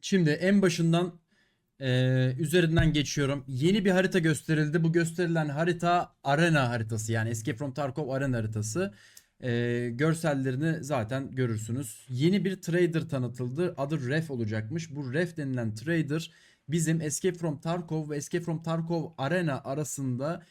Şimdi en başından eee, üzerinden geçiyorum. Yeni bir harita gösterildi. Bu gösterilen harita arena haritası yani Escape from Tarkov arena haritası. Eee, görsellerini zaten görürsünüz. Yeni bir trader tanıtıldı. Adı Ref olacakmış. Bu Ref denilen trader bizim Escape from Tarkov ve Escape from Tarkov arena arasında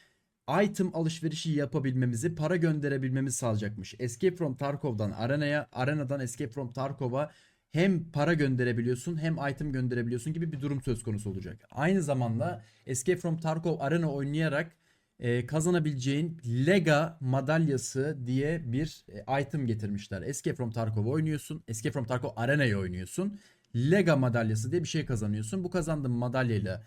item alışverişi yapabilmemizi, para gönderebilmemizi sağlayacakmış. Escape from Tarkov'dan Arena'ya, Arena'dan Escape from Tarkov'a hem para gönderebiliyorsun hem item gönderebiliyorsun gibi bir durum söz konusu olacak. Aynı zamanda Escape from Tarkov Arena oynayarak e, kazanabileceğin Lega madalyası diye bir e, item getirmişler. Escape from Tarkov oynuyorsun. Escape from Tarkov Arena'yı oynuyorsun. Lega madalyası diye bir şey kazanıyorsun. Bu kazandığın madalyayla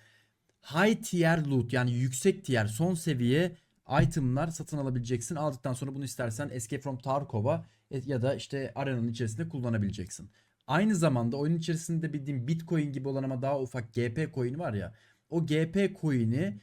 high tier loot yani yüksek tier son seviye itemlar satın alabileceksin. Aldıktan sonra bunu istersen Escape from Tarkov'a e, ya da işte arenanın içerisinde kullanabileceksin. Aynı zamanda oyun içerisinde bildiğim Bitcoin gibi olan ama daha ufak GP coin var ya. O GP coin'i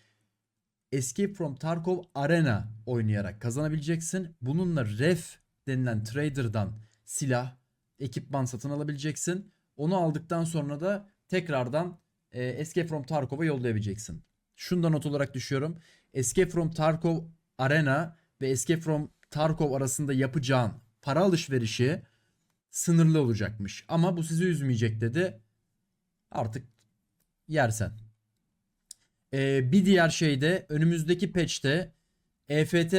Escape from Tarkov Arena oynayarak kazanabileceksin. Bununla ref denilen trader'dan silah, ekipman satın alabileceksin. Onu aldıktan sonra da tekrardan e, Escape from Tarkov'a yollayabileceksin. Şunu da not olarak düşüyorum. Escape from Tarkov Arena ve Escape from Tarkov arasında yapacağın para alışverişi sınırlı olacakmış. Ama bu sizi üzmeyecek dedi. Artık yersen. Ee, bir diğer şey de önümüzdeki patch'te EFT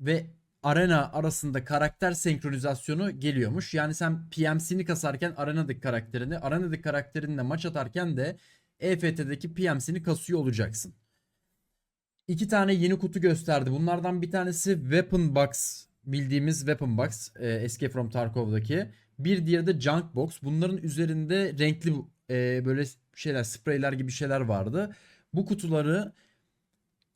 ve Arena arasında karakter senkronizasyonu geliyormuş. Yani sen PMC'ni kasarken Arena'daki karakterini, Arena'daki karakterinle maç atarken de EFT'deki PMC'ni kasıyor olacaksın. İki tane yeni kutu gösterdi. Bunlardan bir tanesi Weapon Box bildiğimiz Weapon Box e, Escape from Tarkov'daki. Bir diğeri de Junk Box. Bunların üzerinde renkli e, böyle şeyler, spreyler gibi şeyler vardı. Bu kutuları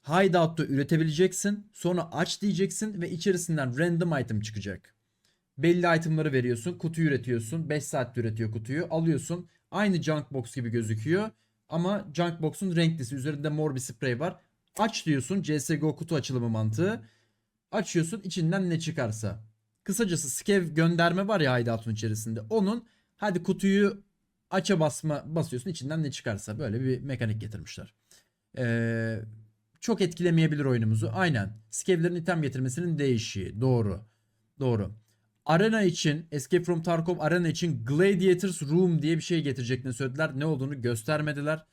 Hideout'ta üretebileceksin. Sonra aç diyeceksin ve içerisinden random item çıkacak. Belli itemları veriyorsun. Kutuyu üretiyorsun. 5 saatte üretiyor kutuyu. Alıyorsun. Aynı junk box gibi gözüküyor. Ama junk box'un renklisi. Üzerinde mor bir sprey var. Aç diyorsun. CSGO kutu açılımı mantığı. Açıyorsun. içinden ne çıkarsa. Kısacası skev gönderme var ya hideout'un içerisinde. Onun hadi kutuyu aça basma basıyorsun. içinden ne çıkarsa. Böyle bir mekanik getirmişler. Eee çok etkilemeyebilir oyunumuzu. Aynen. Skevlerin item getirmesinin değişiği. Doğru. Doğru. Arena için, Escape from Tarkov Arena için Gladiators Room diye bir şey getireceklerini söylediler. Ne olduğunu göstermediler.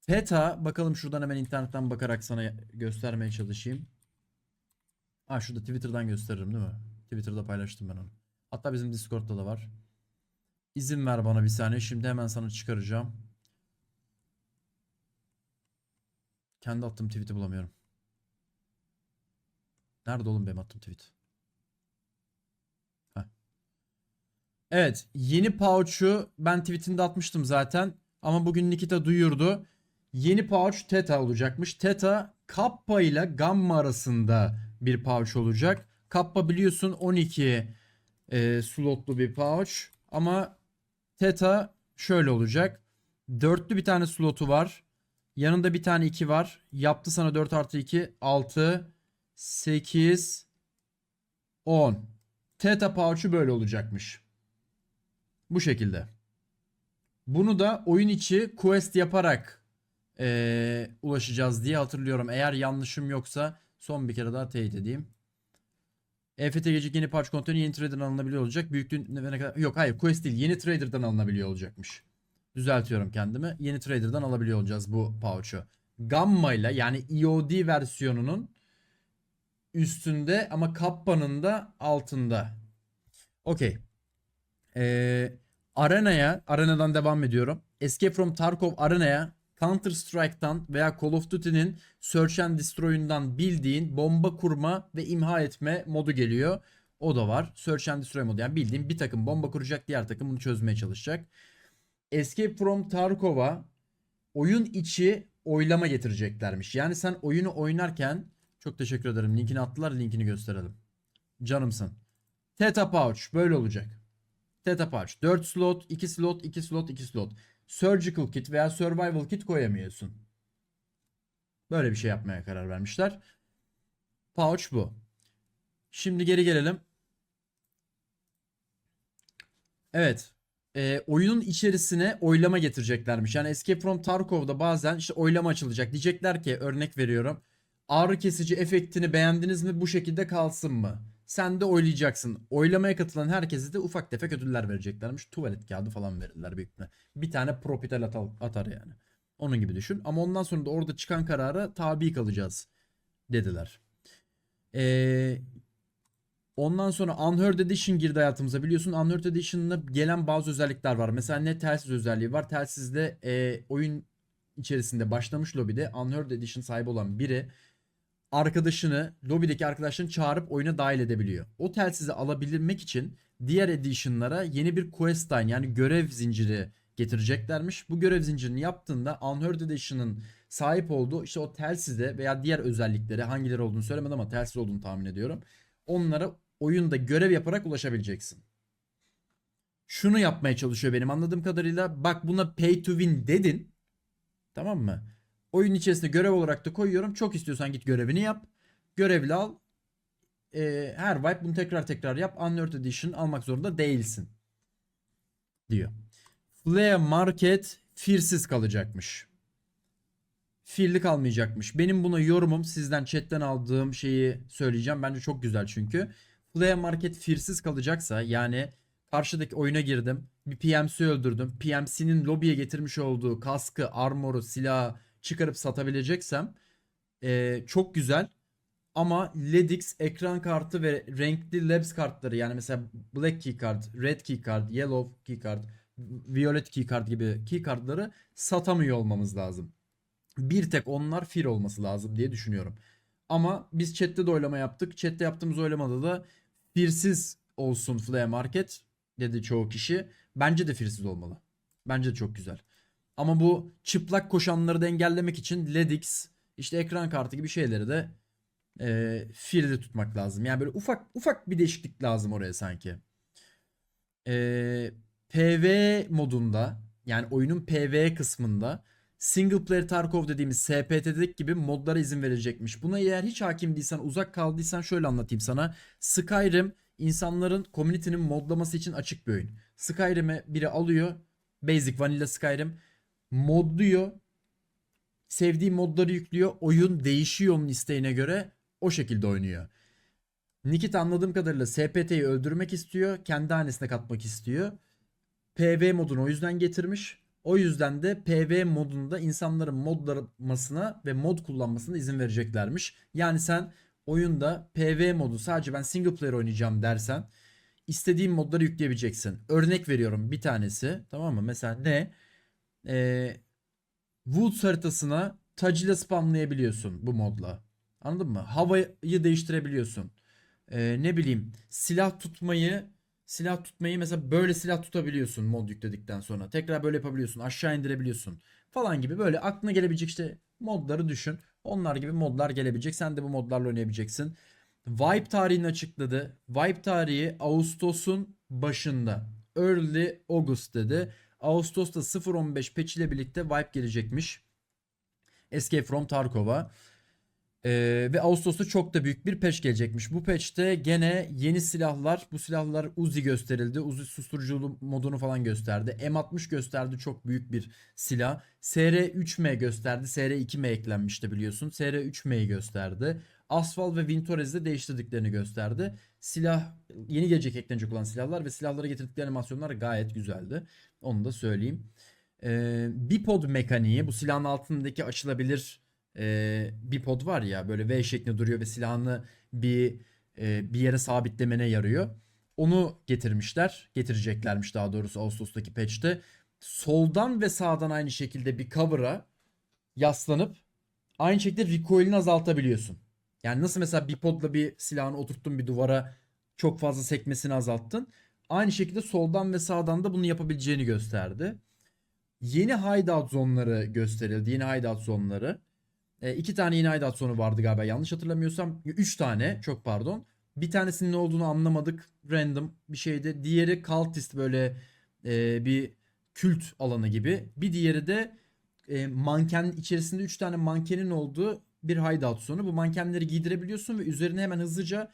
Theta, bakalım şuradan hemen internetten bakarak sana göstermeye çalışayım. Ha şurada Twitter'dan gösteririm değil mi? Twitter'da paylaştım ben onu. Hatta bizim Discord'da da var. İzin ver bana bir saniye. Şimdi hemen sana çıkaracağım. Kendi attığım tweet'i bulamıyorum. Nerede oğlum benim attığım tweet? Heh. Evet. Yeni pouch'u ben tweet'inde atmıştım zaten. Ama bugün Nikita duyurdu. Yeni pouch Theta olacakmış. Theta Kappa ile Gamma arasında bir pouch olacak. Kappa biliyorsun 12 e, slotlu bir pouch. Ama Theta şöyle olacak. Dörtlü bir tane slotu var. Yanında bir tane 2 var. Yaptı sana 4 artı 2. 6, 8, 10. Theta pouch'u böyle olacakmış. Bu şekilde. Bunu da oyun içi quest yaparak eee, ulaşacağız diye hatırlıyorum. Eğer yanlışım yoksa son bir kere daha teyit edeyim. EFT gecik yeni patch konteyni yeni trader'dan alınabiliyor olacak. Büyüklüğün ne ne kadar... Yok hayır quest değil. Yeni trader'dan alınabiliyor olacakmış. Düzeltiyorum kendimi. Yeni trader'dan alabiliyor olacağız bu pouch'u. Gamma ile yani EOD versiyonunun üstünde ama Kappa'nın da altında. Okey. Ee, Arena'ya, Arena'dan devam ediyorum. Escape from Tarkov Arena'ya Counter Strike'tan veya Call of Duty'nin Search and Destroy'undan bildiğin bomba kurma ve imha etme modu geliyor. O da var. Search and Destroy modu. Yani bildiğin bir takım bomba kuracak, diğer takım bunu çözmeye çalışacak. Escape from Tarkov'a oyun içi oylama getireceklermiş. Yani sen oyunu oynarken çok teşekkür ederim. Linkini attılar. Linkini gösterelim. Canımsın. Theta Pouch böyle olacak. Theta Pouch 4 slot, 2 slot, 2 slot, 2 slot. Surgical kit veya survival kit koyamıyorsun. Böyle bir şey yapmaya karar vermişler. Pouch bu. Şimdi geri gelelim. Evet. e, oyunun içerisine oylama getireceklermiş. Yani Escape from Tarkov'da bazen işte oylama açılacak. Diyecekler ki örnek veriyorum. Ağrı kesici efektini beğendiniz mi? Bu şekilde kalsın mı? Sen de oylayacaksın. Oylamaya katılan herkese de ufak tefek ödüller vereceklermiş. Tuvalet kağıdı falan verirler büyük ihtimalle. Bir tane propital atar, atar yani. Onun gibi düşün. Ama ondan sonra da orada çıkan karara tabi kalacağız dediler. Ee, ondan sonra Unheard Edition girdi hayatımıza. Biliyorsun Unheard Edition'da gelen bazı özellikler var. Mesela ne telsiz özelliği var. Telsizde e, oyun içerisinde başlamış lobide Unheard Edition sahibi olan biri arkadaşını, lobideki arkadaşlarını çağırıp oyuna dahil edebiliyor. O telsizi alabilmek için diğer edition'lara yeni bir quest line yani görev zinciri getireceklermiş. Bu görev zincirini yaptığında Unheard Edition'ın sahip olduğu işte o telsize veya diğer özelliklere hangileri olduğunu söylemedi ama telsiz olduğunu tahmin ediyorum. Onlara oyunda görev yaparak ulaşabileceksin. Şunu yapmaya çalışıyor benim anladığım kadarıyla. Bak buna pay to win dedin. Tamam mı? Oyun içerisinde görev olarak da koyuyorum. Çok istiyorsan git görevini yap. Görevli al. Ee, her wipe bunu tekrar tekrar yap. Unlearned Edition almak zorunda değilsin. Diyor. Flea Market firsiz kalacakmış. Firli kalmayacakmış. Benim buna yorumum sizden chatten aldığım şeyi söyleyeceğim. Bence çok güzel çünkü. Flea Market firsiz kalacaksa yani karşıdaki oyuna girdim. Bir PMC öldürdüm. PMC'nin lobiye getirmiş olduğu kaskı, armoru, silahı çıkarıp satabileceksem eee, çok güzel. Ama LEDX ekran kartı ve renkli labs kartları yani mesela black key card, red key card, yellow key card, violet key card gibi key kartları satamıyor olmamız lazım. Bir tek onlar fir olması lazım diye düşünüyorum. Ama biz chatte de oylama yaptık. Chatte yaptığımız oylamada da firsiz olsun Flea Market dedi çoğu kişi. Bence de firsiz olmalı. Bence de çok güzel. Ama bu çıplak koşanları da engellemek için LEDX işte ekran kartı gibi şeyleri de e, firde tutmak lazım. Yani böyle ufak ufak bir değişiklik lazım oraya sanki. E, PV modunda yani oyunun PV kısmında single player Tarkov dediğimiz SPT'deki gibi modlara izin verecekmiş. Buna eğer hiç hakim değilsen uzak kaldıysan şöyle anlatayım sana. Skyrim insanların community'nin modlaması için açık bir oyun. Skyrim'e biri alıyor. Basic Vanilla Skyrim modluyor. Sevdiği modları yüklüyor. Oyun değişiyor onun isteğine göre. O şekilde oynuyor. Nikita anladığım kadarıyla SPT'yi öldürmek istiyor. Kendi hanesine katmak istiyor. PV modunu o yüzden getirmiş. O yüzden de PV modunda insanların modlamasına ve mod kullanmasına izin vereceklermiş. Yani sen oyunda PV modu sadece ben single player oynayacağım dersen istediğin modları yükleyebileceksin. Örnek veriyorum bir tanesi tamam mı? Mesela ne? Ee, Woods haritasına tac ile spamlayabiliyorsun bu modla. Anladın mı? Havayı değiştirebiliyorsun. Ee, ne bileyim silah tutmayı silah tutmayı mesela böyle silah tutabiliyorsun mod yükledikten sonra. Tekrar böyle yapabiliyorsun. Aşağı indirebiliyorsun. Falan gibi böyle aklına gelebilecek işte modları düşün. Onlar gibi modlar gelebilecek. Sen de bu modlarla oynayabileceksin. Vibe tarihini açıkladı. Vibe tarihi Ağustos'un başında. Early August dedi. Ağustos'ta 0.15 patch ile birlikte Vibe gelecekmiş. Escape from Tarkov'a. Ee, ve Ağustos'ta çok da büyük bir patch gelecekmiş. Bu patch'te gene yeni silahlar, bu silahlar Uzi gösterildi. Uzi susturuculu modunu falan gösterdi. M60 gösterdi çok büyük bir silah. SR3M gösterdi. SR2M eklenmişti biliyorsun. SR3M'yi gösterdi. Asfal ve Vintorez'de değiştirdiklerini gösterdi. Silah yeni gelecek eklenecek olan silahlar ve silahlara getirdikleri animasyonlar gayet güzeldi. Onu da söyleyeyim. Ee, bipod mekaniği bu silahın altındaki açılabilir e, bipod var ya böyle V şeklinde duruyor ve silahını bir e, bir yere sabitlemene yarıyor. Onu getirmişler. Getireceklermiş daha doğrusu Ağustos'taki patch'te. Soldan ve sağdan aynı şekilde bir cover'a yaslanıp aynı şekilde recoil'ini azaltabiliyorsun. Yani nasıl mesela bipodla bir silahını oturttun bir duvara çok fazla sekmesini azalttın. Aynı şekilde soldan ve sağdan da bunu yapabileceğini gösterdi. Yeni hideout zonları gösterildi. Yeni hideout zonları. E, iki tane yeni hideout zonu vardı galiba yanlış hatırlamıyorsam. Üç tane çok pardon. Bir tanesinin ne olduğunu anlamadık. Random bir şeydi. Diğeri cultist böyle e, bir kült alanı gibi. Bir diğeri de e, manken içerisinde 3 tane mankenin olduğu bir hideout zonu. Bu mankenleri giydirebiliyorsun ve üzerine hemen hızlıca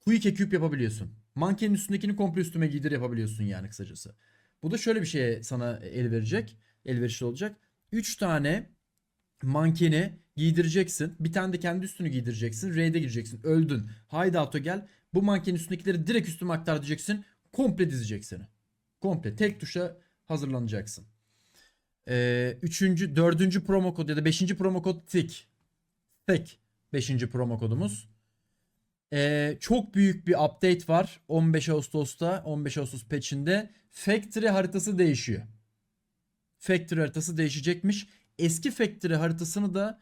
quick equip yapabiliyorsun. Mankenin üstündekini komple üstüme giydir yapabiliyorsun yani kısacası. Bu da şöyle bir şeye sana el verecek. Elverişli olacak. 3 tane mankeni giydireceksin. Bir tane de kendi üstünü giydireceksin. Raid'e gireceksin. Öldün. Hideout'a gel. Bu mankenin üstündekileri direkt üstüme aktar diyeceksin. Komple dizecek seni. Komple. Tek tuşa hazırlanacaksın. Ee, üçüncü, dördüncü promo kod ya da beşinci promo kod TIK. TIK. Beşinci promo kodumuz. Ee, çok büyük bir update var. 15 Ağustos'ta, 15 Ağustos patch'inde Factory haritası değişiyor. Factory haritası değişecekmiş. Eski Factory haritasını da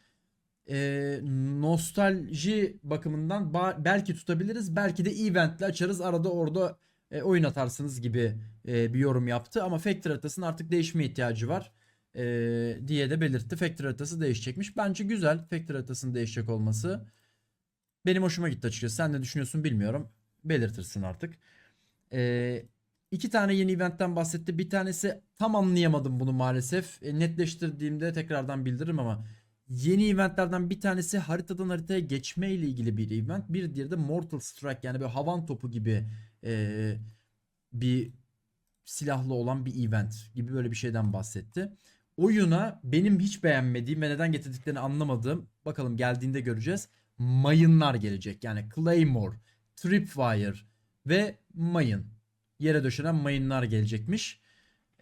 e, nostalji bakımından ba- belki tutabiliriz. Belki de eventle açarız. Arada orada e, oyun atarsınız gibi e, bir yorum yaptı. Ama Factory haritasının artık değişme ihtiyacı var e, diye de belirtti. Factory haritası değişecekmiş. Bence güzel Factory haritasının değişecek olması. Benim hoşuma gitti açıkçası. Sen ne düşünüyorsun bilmiyorum. Belirtirsin artık. Ee, iki tane yeni eventten bahsetti. Bir tanesi tam anlayamadım bunu maalesef. E, netleştirdiğimde tekrardan bildiririm ama yeni eventlerden bir tanesi haritadan haritaya geçme ile ilgili bir event. Bir diğeri de Mortal Strike yani bir havan topu gibi e, bir silahlı olan bir event gibi böyle bir şeyden bahsetti. Oyuna benim hiç beğenmediğim ve neden getirdiklerini anlamadığım bakalım geldiğinde göreceğiz. Mayınlar gelecek. Yani Claymore, Tripwire ve mayın. Yere döşenen mayınlar gelecekmiş.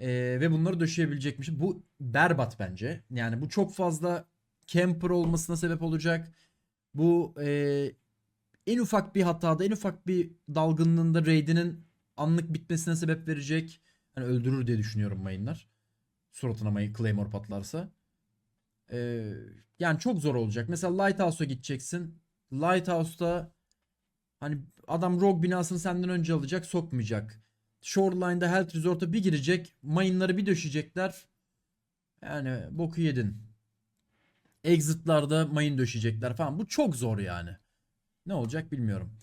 Ee, ve bunları döşeyebilecekmiş. Bu berbat bence. Yani bu çok fazla camper olmasına sebep olacak. Bu e, en ufak bir hatada, en ufak bir dalgınlığında raid'inin anlık bitmesine sebep verecek. Hani öldürür diye düşünüyorum mayınlar. Suratına mayın Claymore patlarsa. Ee, yani çok zor olacak. Mesela Lighthouse'a gideceksin. Lighthouse'da hani adam Rogue binasını senden önce alacak, sokmayacak. Shoreline'da Health Resort'a bir girecek. Mayınları bir döşecekler. Yani boku yedin. Exit'larda mayın döşeyecekler falan. Bu çok zor yani. Ne olacak bilmiyorum.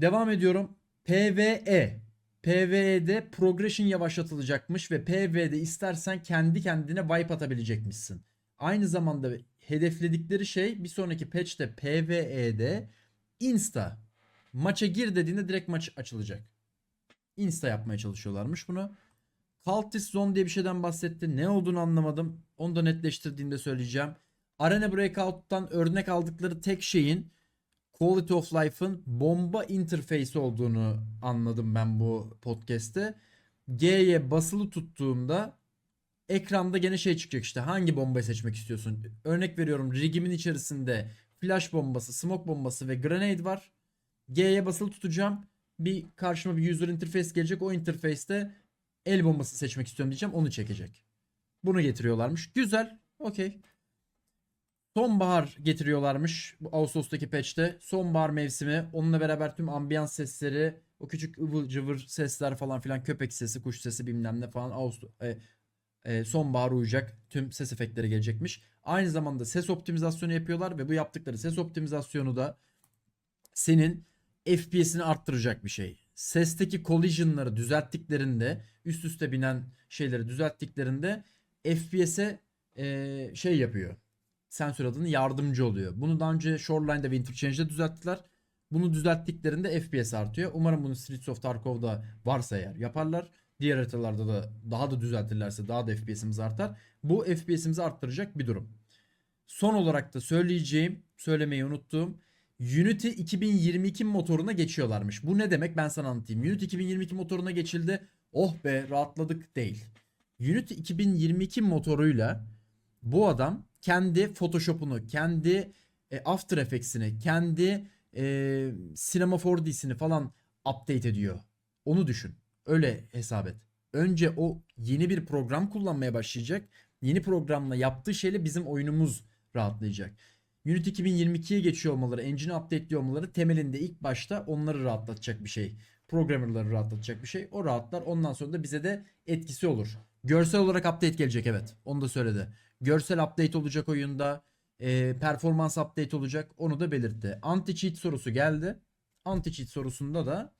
Devam ediyorum. PvE. PvE'de progression yavaşlatılacakmış ve PvE'de istersen kendi kendine wipe atabilecekmişsin. Aynı zamanda hedefledikleri şey bir sonraki patch'te PvE'de insta maça gir dediğinde direkt maç açılacak. Insta yapmaya çalışıyorlarmış bunu. Cultist Zone diye bir şeyden bahsetti. Ne olduğunu anlamadım. Onu da netleştirdiğinde söyleyeceğim. Arena Breakout'tan örnek aldıkları tek şeyin Quality of Life'ın bomba interface olduğunu anladım ben bu podcast'te. G'ye basılı tuttuğumda ekranda gene şey çıkacak işte hangi bombayı seçmek istiyorsun. Örnek veriyorum rigimin içerisinde flash bombası, smoke bombası ve grenade var. G'ye basılı tutacağım. Bir karşıma bir user interface gelecek. O interface'te el bombası seçmek istiyorum diyeceğim. Onu çekecek. Bunu getiriyorlarmış. Güzel. Okey. Sonbahar getiriyorlarmış bu Ağustos'taki patch'te. Sonbahar mevsimi. Onunla beraber tüm ambiyans sesleri, o küçük ıvır cıvır sesler falan filan köpek sesi, kuş sesi bilmem ne falan Ağustos e, e, sonbahar uyacak tüm ses efektleri gelecekmiş. Aynı zamanda ses optimizasyonu yapıyorlar ve bu yaptıkları ses optimizasyonu da senin FPS'ini arttıracak bir şey. Sesteki collision'ları düzelttiklerinde, üst üste binen şeyleri düzelttiklerinde FPS'e e, şey yapıyor. Sensör adını yardımcı oluyor. Bunu daha önce Shoreline'da ve Interchange'de düzelttiler. Bunu düzelttiklerinde FPS artıyor. Umarım bunu Streets of Tarkov'da varsa eğer yaparlar. Diğer haritalarda da daha da düzeltirlerse daha da FPS'imiz artar. Bu FPS'imizi arttıracak bir durum. Son olarak da söyleyeceğim, söylemeyi unuttuğum Unity 2022 motoruna geçiyorlarmış. Bu ne demek ben sana anlatayım. Unity 2022 motoruna geçildi. Oh be rahatladık değil. Unity 2022 motoruyla bu adam kendi Photoshop'unu, kendi e, After Effects'ini, kendi e, Cinema 4D'sini falan update ediyor. Onu düşün. Öyle hesap et. Önce o yeni bir program kullanmaya başlayacak. Yeni programla yaptığı şeyle bizim oyunumuz rahatlayacak. Unity 2022'ye geçiyor olmaları, engine'i update'liyor olmaları temelinde ilk başta onları rahatlatacak bir şey. Programmerları rahatlatacak bir şey. O rahatlar. Ondan sonra da bize de etkisi olur. Görsel olarak update gelecek evet. Onu da söyledi. Görsel update olacak oyunda. E, performans update olacak. Onu da belirtti. Anti-cheat sorusu geldi. Anti-cheat sorusunda da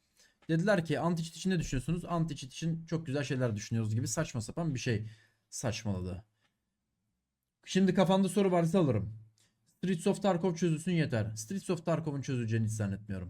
dediler ki anti-cheat için ne düşünüyorsunuz? Anti-cheat için çok güzel şeyler düşünüyoruz gibi saçma sapan bir şey saçmaladı. Şimdi kafanda soru varsa alırım. Streets of Tarkov çözülsün yeter. Streets of Tarkov'un çözüleceğini hiç zannetmiyorum.